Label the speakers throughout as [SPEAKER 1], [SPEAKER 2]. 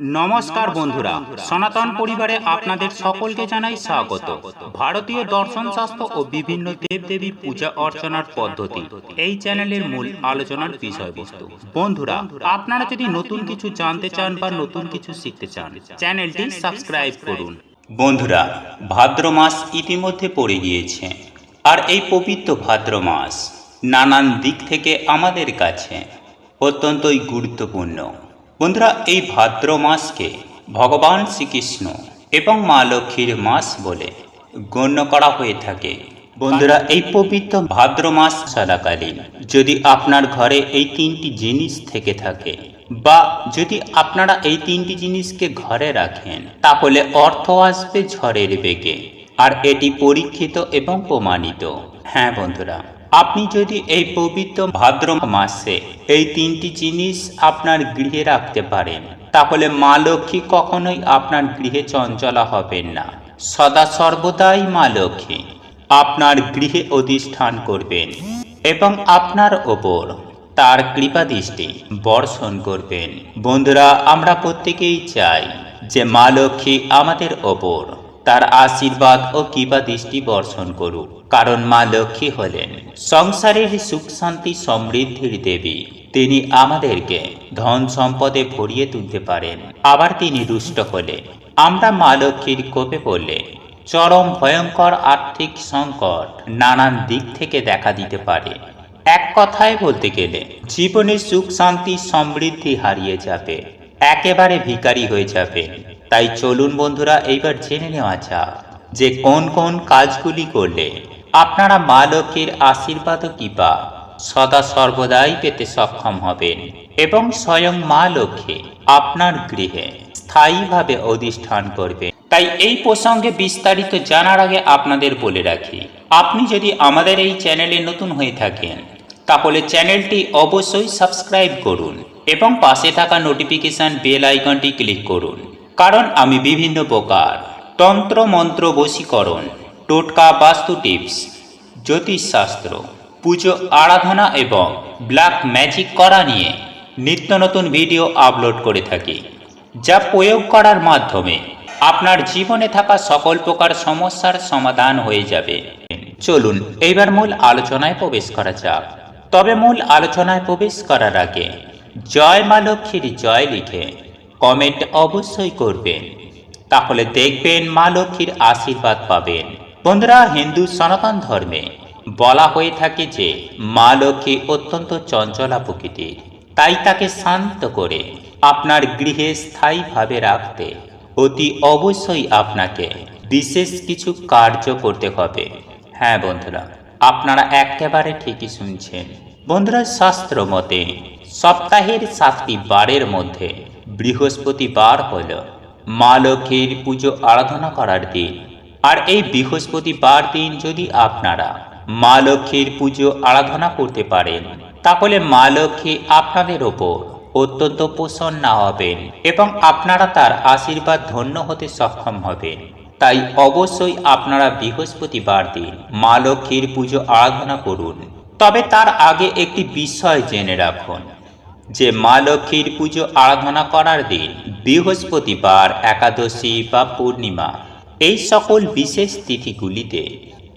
[SPEAKER 1] নমস্কার বন্ধুরা সনাতন পরিবারে আপনাদের সকলকে জানাই স্বাগত। ভারতীয় দর্শন শাস্ত্র ও বিভিন্ন দেবদেবীর পূজা অর্চনার পদ্ধতি। এই চ্যানেলের মূল আলোচনার বিষয়বস্তু। বন্ধুরা আপনারা যদি নতুন কিছু জানতে চান বা নতুন কিছু শিখতে চান চ্যানেলটি সাবস্ক্রাইব করুন। বন্ধুরা ভাদ্র মাস ইতিমধ্যে পড়ে গিয়েছে। আর এই পবিত্র ভাদ্র মাস নানান দিক থেকে আমাদের কাছে অত্যন্তই গুরুত্বপূর্ণ। বন্ধুরা, এই ভাদ্র মাসকে ভগবান শ্রীকৃষ্ণ এবং মা লক্ষ্মীর মাস বলে গণ্য করা হয়ে থাকে। বন্ধুরা, এই পবিত্র ভাদ্র মাস চলাকালীন যদি আপনার ঘরে এই তিনটি জিনিস থেকে থাকে বা যদি আপনারা এই তিনটি জিনিসকে ঘরে রাখেন, তাহলে অর্থ আসবে ঝড়ের বেগে। আর এটি পরীক্ষিত এবং প্রমাণিত। হ্যাঁ বন্ধুরা। আপনি যদি এই পবিত্র ভাদ্র মাসে এই তিনটি জিনিস আপনার গৃহে রাখতে পারেন, তাহলে মা লক্ষ্মী কখনোই আপনার গৃহে চঞ্চলা হবেন না। সদা সর্বদাই মা লক্ষ্মী আপনার গৃহে অধিষ্ঠান করবেন এবং আপনার ওপর তার কৃপা দৃষ্টি বর্ষণ করবেন। বন্ধুরা, আমরা প্রত্যেকেই চাই যে মা লক্ষ্মী আমাদের ওপর তার আশীর্বাদ ও কৃপা দৃষ্টি বর্ষণ করুক। কারণ মা লক্ষ্মী হলেন সংসারের সুখ, শান্তি, সমৃদ্ধির দেবী। তিনি আমাদেরকে ধন সম্পদে ভরিয়ে তুলতে পারেন। আবার তিনি রুষ্ট হলে আমরা মা লক্ষ্মীর কোপে পড়লে চরম ভয়ঙ্কর আর্থিক সংকট নানান দিক থেকে দেখা দিতে পারে। এক কথায় বলতে গেলে জীবনে সুখ, শান্তি, সমৃদ্ধি হারিয়ে যাবে। একেবারে ভিখারি হয়ে যাবে তাই চলুন বন্ধুরা, এইবার জেনে নেওয়া যাক যে কোন কোন কাজগুলি করলে আপনারা মা লক্ষ্মীর আশীর্বাদ কৃপা সদা সর্বদাই পেতে সক্ষম হবেন এবং স্বয়ং মা লক্ষ্মী আপনার গৃহে স্থায়ীভাবে অধিষ্ঠান করবে তাই এই প্রসঙ্গে বিস্তারিত জানার আগে আপনাদের বলে রাখি, আপনি যদি আমাদের এই চ্যানেলে নতুন হয়ে থাকেন, তাহলে চ্যানেলটি অবশ্যই সাবস্ক্রাইব করুন এবং পাশে থাকা নোটিফিকেশন বেল আইকনটি ক্লিক করুন। কারণ আমি বিভিন্ন প্রকার তন্ত্র মন্ত্র বশীকরণ, টোটকা বাস্তু টিপস, জ্যোতিষশাস্ত্র, পুজো আরাধনা এবং ব্ল্যাক ম্যাজিক করা নিয়ে নিত্য নতুন ভিডিও আপলোড করে থাকি, যা প্রয়োগ করার মাধ্যমে আপনার জীবনে থাকা সকল প্রকার সমস্যার সমাধান হয়ে যাবে। চলুন, এইবার মূল আলোচনায় প্রবেশ করা যাক। তবে মূল আলোচনায় প্রবেশ করার আগে জয় মা লক্ষ্মীর জয় লিখে কমেন্ট অবশ্যই করবেন। তাহলে দেখবেন মা লক্ষ্মীর আশীর্বাদ পাবেন। বন্ধুরা, হিন্দু সনাতন ধর্মে বলা হয়ে থাকে যে, মা লক্ষ্মী অত্যন্ত চঞ্চলা প্রকৃতির। তাই তাকে শান্ত করে আপনার গৃহে স্থায়ীভাবে রাখতে অতি অবশ্যই আপনাকে বিশেষ কিছু কার্য করতে হবে। হ্যাঁ বন্ধুরা, আপনারা একেবারে ঠিকই শুনছেন। বন্ধুরা, শাস্ত্র মতে সপ্তাহের সাতটি বারের মধ্যে বৃহস্পতিবার হল মা লক্ষ্মীর পুজো আরাধনা করার দিন। আর এই বৃহস্পতিবার দিন যদি আপনারা মা লক্ষ্মীর পুজো আরাধনা করতে পারেন, তাহলে মা লক্ষ্মী আপনাদের ওপর অত্যন্ত প্রসন্ন হবেন এবং আপনারা তার আশীর্বাদ ধন্য হতে সক্ষম হবেন। তাই অবশ্যই আপনারা বৃহস্পতিবার দিন মা লক্ষ্মীর পুজো আরাধনা করুন। তবে তার আগে একটি বিষয় জেনে রাখুন। যে মা লক্ষ্মীর পুজো আরাধনা করার দিন বৃহস্পতিবার একাদশী বা পূর্ণিমা, এই সকল বিশেষ তিথিগুলিতে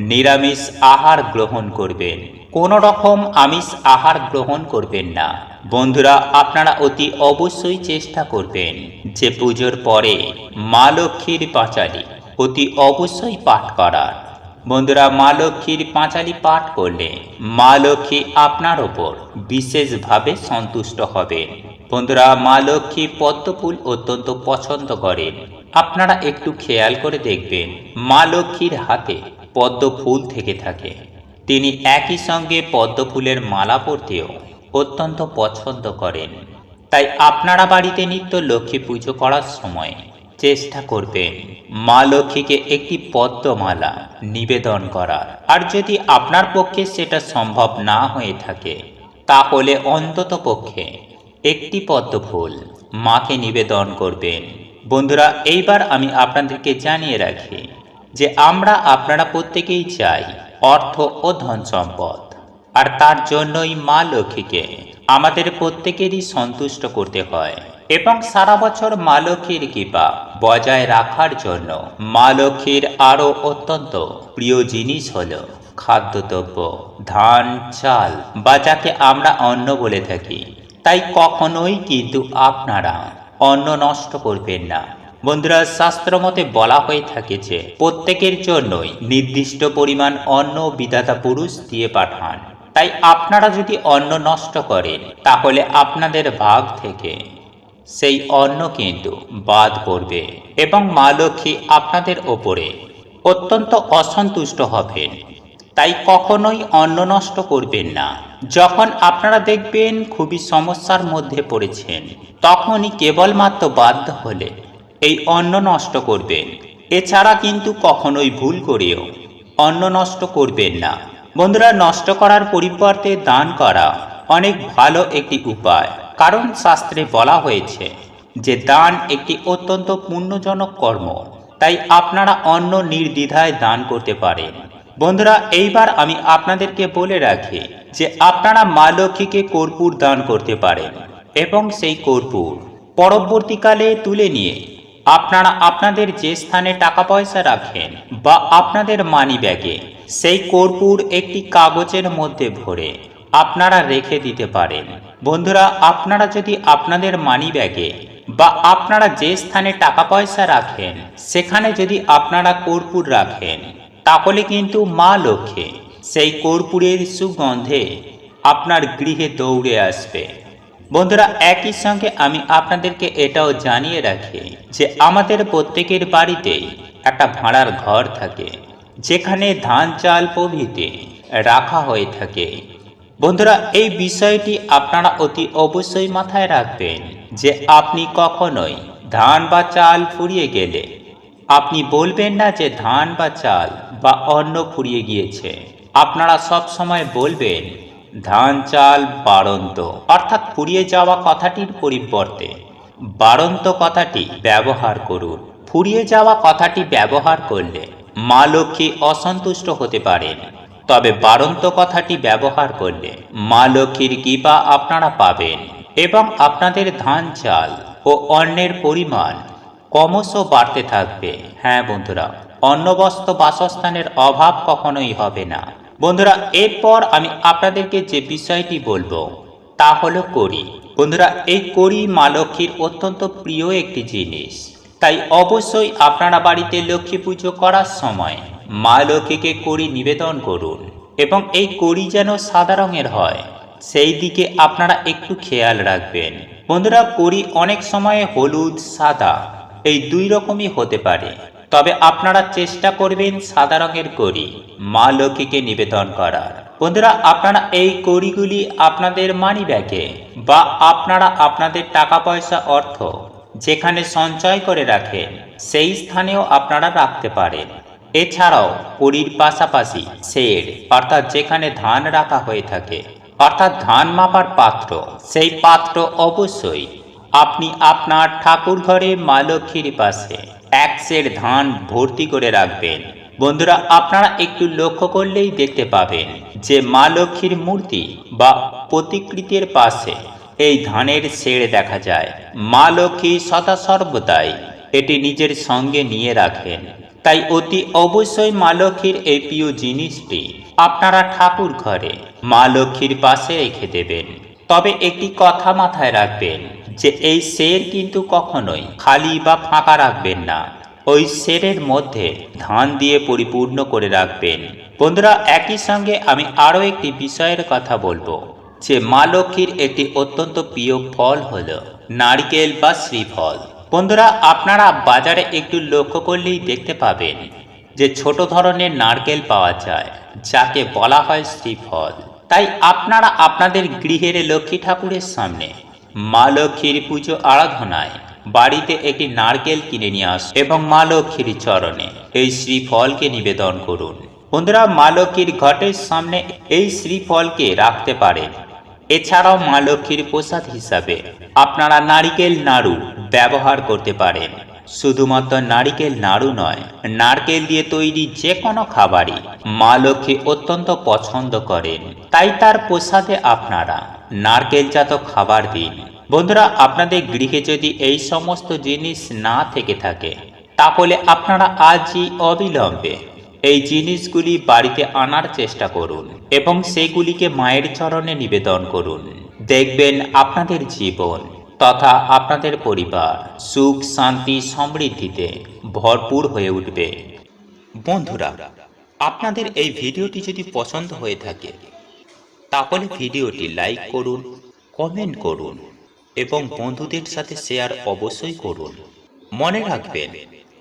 [SPEAKER 1] নিরামিষ আহার গ্রহণ করবেন। কোনো রকম আমিষ আহার গ্রহণ করবেন না। বন্ধুরা, আপনারা অতি অবশ্যই চেষ্টা করবেন যে পুজোর পরে মা লক্ষ্মীর পাঁচালি অতি অবশ্যই পাঠ করার। বন্ধুরা, মা লক্ষ্মীর পাঁচালি পাঠ করলে মা লক্ষ্মী আপনার ওপর বিশেষভাবে সন্তুষ্ট হবেন বন্ধুরা, মা লক্ষ্মী পদ্মফুল অত্যন্ত পছন্দ করেন। আপনারা একটু খেয়াল করে দেখবেন, মা লক্ষ্মীর হাতে পদ্ম ফুল থেকে থাকে। তিনি একই সঙ্গে পদ্ম ফুলের মালা পরতেও অত্যন্ত পছন্দ করেন। তাই আপনারা বাড়িতে নিত্য লক্ষ্মী পুজো করার সময় চেষ্টা করবেন মা লক্ষ্মীকে একটি পদ্মমালা নিবেদন করার। আর যদি আপনার পক্ষে সেটা সম্ভব না হয়ে থাকে, তাহলে অন্তত পক্ষে একটি পদ্ম ফুল মাকে নিবেদন করবেন। বন্ধুরা, এইবার আমি আপনাদেরকে জানিয়ে রাখি যে আমরা আপনারা প্রত্যেকেই চাই অর্থ ও ধন সম্পদ। আর তার জন্যই মা লক্ষ্মীকে আমাদের প্রত্যেকেরই সন্তুষ্ট করতে হয়। এবং সারা বছর মা লক্ষ্মীর কৃপা বজায় রাখার জন্য মা লক্ষ্মীর আরও অত্যন্ত প্রিয় জিনিস হল খাদ্যদ্রব্য, ধান, চাল, বা যাকে আমরা অন্ন বলে থাকি। তাই কখনোই কিন্তু আপনারা অন্ন নষ্ট করবেন না। বন্ধুরা, শাস্ত্র মতে বলা হয়ে থাকে যে, প্রত্যেকের জন্যই নির্দিষ্ট পরিমাণ অন্ন বিধাতা পুরুষ দিয়ে পাঠান। তাই আপনারা যদি অন্ন নষ্ট করেন, তাহলে আপনাদের ভাগ থেকে সেই অন্ন কিন্তু বাদ পড়বে এবং মা লক্ষ্মী আপনাদের ওপরে অত্যন্ত অসন্তুষ্ট হবেন। তাই কখনোই অন্ন নষ্ট করবেন না। যখন আপনারা দেখবেন খুবই সমস্যার মধ্যে পড়েছেন, তখনই কেবলমাত্র বাধ্য হলে এই অন্ন নষ্ট করবেন। এছাড়া কিন্তু কখনোই ভুল করেও অন্ন নষ্ট করবেন না। বন্ধুরা, নষ্ট করার পরিবর্তে দান করা অনেক ভালো একটি উপায়। কারণ শাস্ত্রে বলা হয়েছে যে দান একটি অত্যন্ত পুণ্যজনক কর্ম, তাই আপনারা অন্য নির্দ্বিধায় দান করতে পারেন। বন্ধুরা, এইবার আমি আপনাদেরকে বলে রাখি যে আপনারা মা লক্ষ্মীকে কর্পূর দান করতে পারেন এবং সেই কর্পূর পরবর্তীকালে তুলে নিয়ে আপনারা আপনাদের যে স্থানে টাকা পয়সা রাখেন বা আপনাদের মানি ব্যাগে সেই কর্পূর একটি কাগজের মধ্যে ভরে আপনারা রেখে দিতে পারেন। বন্ধুরা, আপনারা যদি আপনাদের মানি ব্যাগে বা আপনারা যে স্থানে টাকা পয়সা রাখেন, সেখানে যদি আপনারা কর্পূর রাখেন, তাহলে কিন্তু মা লক্ষ্মী সেই কর্পূরের সুগন্ধে আপনার গৃহে দৌড়ে আসবে। বন্ধুরা, একই সঙ্গে আমি আপনাদেরকে এটাও জানিয়ে রাখি যে আমাদের প্রত্যেকের বাড়িতেই একটা ভাড়ার ঘর থাকে, যেখানে ধান চাল প্রভৃতি রাখা হয়ে থাকে। বন্ধুরা, এই বিষয়টি আপনারা অতি অবশ্যই মাথায় রাখবেন যে আপনি কখনোই ধান বা চাল ফুরিয়ে গেলে আপনি বলবেন না যে ধান বা চাল বা অন্ন ফুরিয়ে গিয়েছে। আপনারা সব সময় বলবেন, ধান, চাল, বাড়ন্ত। অর্থাৎ ফুরিয়ে যাওয়া কথাটির পরিবর্তে বাড়ন্ত কথাটি ব্যবহার করুন। ফুরিয়ে যাওয়া কথাটি ব্যবহার করলে মা লক্ষ্মী অসন্তুষ্ট হতে পারেন। তবে বাড়ন্ত কথাটি ব্যবহার করলে মা লক্ষ্মীর কৃপা আপনারা পাবেন এবং আপনাদের ধান চাল ও অন্নের পরিমাণ ক্রমশ বাড়তে থাকবে। হ্যাঁ বন্ধুরা অন্নবস্ত্র বাসস্থানের অভাব কখনোই হবে না। বন্ধুরা, এরপর আমি আপনাদেরকে যে বিষয়টি বলব, তা হলো করি বন্ধুরা, এই করি মা লক্ষ্মীর অত্যন্ত প্রিয় একটি জিনিস। তাই অবশ্যই আপনারা বাড়িতে লক্ষ্মী পুজো করার সময় মা লক্ষ্মীকে করি নিবেদন করুন এবং এই করি যেন সাদা রঙের হয়, সেই দিকে আপনারা একটু খেয়াল রাখবেন। বন্ধুরা করি অনেক সময় হলুদ, সাদা, এই দুই রকমই হতে পারে। তবে আপনারা চেষ্টা করবেন সাদা রঙের করি মা লক্ষ্মীকে নিবেদন করার। বন্ধুরা, আপনারা এই কড়িগুলি আপনাদের মানি ব্যাগে বা আপনারা আপনাদের টাকা পয়সা অর্থ যেখানে সঞ্চয় করে রাখেন, সেই স্থানেও আপনারা রাখতে পারেন। এছাড়াও, পুরীর পাশাপাশি শেড অর্থাৎ যেখানে ধান রাখা হয়ে থাকে, অর্থাৎ ধান মাপার পাত্র, সেই পাত্র অবশ্যই আপনি আপনার ঠাকুর ঘরে মা লক্ষ্মীর পাশে এক সের ধান ভর্তি করে রাখবেন। বন্ধুরা, আপনারা একটু লক্ষ্য করলেই দেখতে পাবেন যে মা লক্ষ্মীর মূর্তি বা প্রতিকৃতির পাশে এই ধানের শেড় দেখা যায়। মা লক্ষ্মী সদা সর্বদাই এটি নিজের সঙ্গে নিয়ে রাখেন। তাই অতি অবশ্যই মা লক্ষ্মীর এই প্রিয় জিনিসটি আপনারা ঠাকুর ঘরে মা লক্ষ্মীর পাশে রেখে দেবেন। তবে একটি কথা মাথায় রাখবেন যে এই শের কিন্তু কখনোই খালি বা ফাঁকা রাখবেন না। ওই শেরের মধ্যে ধান দিয়ে পরিপূর্ণ করে রাখবেন। বন্ধুরা, একই সঙ্গে আমি আরও একটি বিষয়ের কথা বলব। যে মা লক্ষ্মীর একটি অত্যন্ত প্রিয় ফল হল নারকেল বা শ্রীফল। বন্ধুরা, আপনারা বাজারে একটু লক্ষ্য করলেই দেখতে পাবেন যে ছোট ধরনের নারকেল পাওয়া যায়, যাকে বলা হয় শ্রীফল। তাই আপনারা আপনাদের গৃহের লক্ষ্মী ঠাকুরের সামনে মা লক্ষ্মীর পুজো আরাধনায় বাড়িতে একটি নারকেল কিনে নিয়ে আস এবং মা লক্ষ্মীর চরণে এই শ্রীফলকে নিবেদন করুন। বন্ধুরা মা লক্ষ্মীর ঘটের সামনে এই শ্রীফলকে রাখতে পারেন। এছাড়াও মা লক্ষ্মীর প্রসাদ হিসাবে আপনারা নারিকেল নাড়ু ব্যবহার করতে পারেন। শুধুমাত্র নারিকেল নাড়ু নয়, নারকেল দিয়ে তৈরি যে কোনো খাবারই মা লক্ষ্মী অত্যন্ত পছন্দ করেন। তাই তার প্রসাদে আপনারা নারকেলজাত খাবার দিন। বন্ধুরা, আপনাদের গৃহে যদি এই সমস্ত জিনিস না থেকে থাকে, তাহলে আপনারা আজই অবিলম্বে এই জিনিসগুলি বাড়িতে আনার চেষ্টা করুন এবং সেগুলিকে মায়ের চরণে নিবেদন করুন। দেখবেন আপনাদের জীবন তথা আপনাদের পরিবার সুখ, শান্তি, সমৃদ্ধিতে ভরপুর হয়ে উঠবে। বন্ধুরা, আপনাদের এই ভিডিওটি যদি পছন্দ হয়ে থাকে, তাহলে ভিডিওটি লাইক করুন, কমেন্ট করুন এবং বন্ধুদের সাথে শেয়ার অবশ্যই করুন। মনে রাখবেন